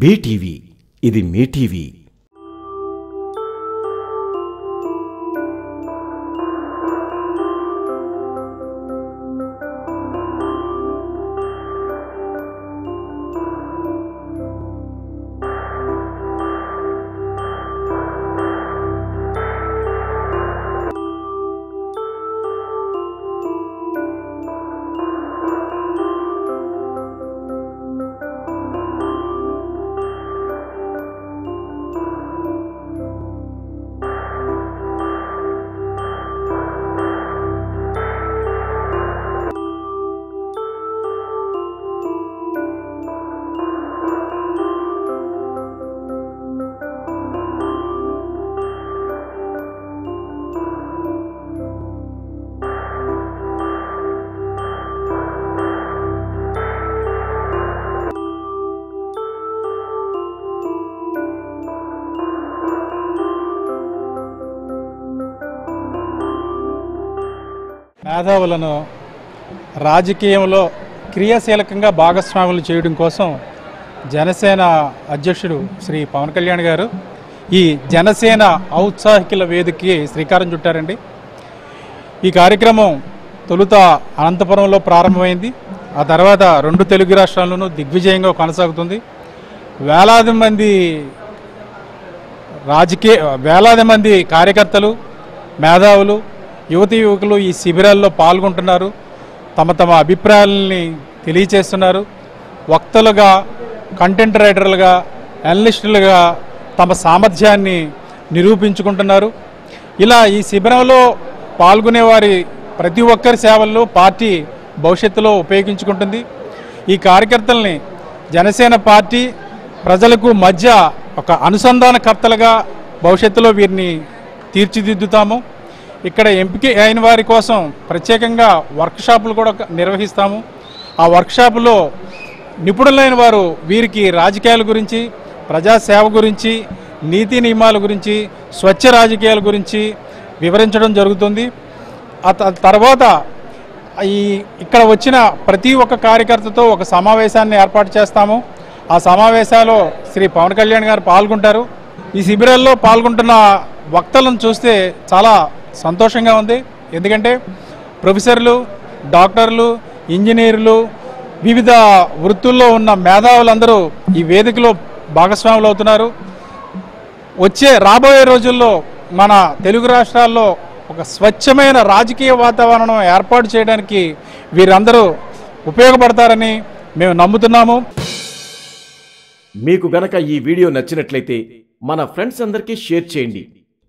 BTV ఇది మీ TV. మేధావులను రాజకీయంలో క్రియాశీలకంగా భాగస్వాములు చేయడం కోసం జనసేన అధ్యక్షుడు శ్రీ పవన్ కళ్యాణ్ గారు ఈ జనసేన ఔత్సాహికుల వేదికకి శ్రీకారం చుట్టారండి. ఈ కార్యక్రమం తొలుత అనంతపురంలో ప్రారంభమైంది. ఆ తర్వాత రెండు తెలుగు రాష్ట్రాల్లోనూ దిగ్విజయంగా కొనసాగుతుంది. వేలాది మంది రాజకీయ వేలాది మంది కార్యకర్తలు మేధావులు యువతి యువకులు ఈ శిబిరాల్లో పాల్గొంటున్నారు. తమ తమ అభిప్రాయాలని తెలియచేస్తున్నారు. వక్తలుగా కంటెంట్ రైటర్లుగా అనలిస్టులుగా తమ సామర్థ్యాన్ని నిరూపించుకుంటున్నారు. ఇలా ఈ శిబిరంలో పాల్గొనే వారి ప్రతి ఒక్కరి సేవల్లో పార్టీ భవిష్యత్తులో ఉపయోగించుకుంటుంది. ఈ కార్యకర్తల్ని జనసేన పార్టీ ప్రజలకు మధ్య ఒక అనుసంధానకర్తలుగా భవిష్యత్తులో వీరిని తీర్చిదిద్దుతాము. ఇక్కడ ఎంపిక అయిన వారి కోసం ప్రత్యేకంగా వర్క్షాపులు కూడా నిర్వహిస్తాము. ఆ వర్క్షాపులో నిపుణులైన వారు వీరికి రాజకీయాల గురించి ప్రజాసేవ గురించి నీతి నియమాల గురించి స్వచ్ఛ రాజకీయాల గురించి వివరించడం జరుగుతుంది. తర్వాత ఈ ఇక్కడ వచ్చిన ప్రతి ఒక్క కార్యకర్తతో ఒక సమావేశాన్ని ఏర్పాటు చేస్తాము. ఆ సమావేశాల్లో శ్రీ పవన్ కళ్యాణ్ గారు పాల్గొంటారు. ఈ శిబిరాల్లో పాల్గొంటున్న వక్తలను చూస్తే చాలా సంతోషంగా ఉంది. ఎందుకంటే ప్రొఫెసర్లు డాక్టర్లు ఇంజనీర్లు వివిధ వృత్తుల్లో ఉన్న మేధావులందరూ ఈ వేదికలో భాగస్వాములు అవుతున్నారు. వచ్చే రాబోయే రోజుల్లో మన తెలుగు రాష్ట్రాల్లో ఒక స్వచ్ఛమైన రాజకీయ వాతావరణం ఏర్పాటు చేయడానికి వీరందరూ ఉపయోగపడతారని మేము నమ్ముతున్నాము. మీకు గనక ఈ వీడియో నచ్చినట్లయితే మన ఫ్రెండ్స్ అందరికీ షేర్ చేయండి.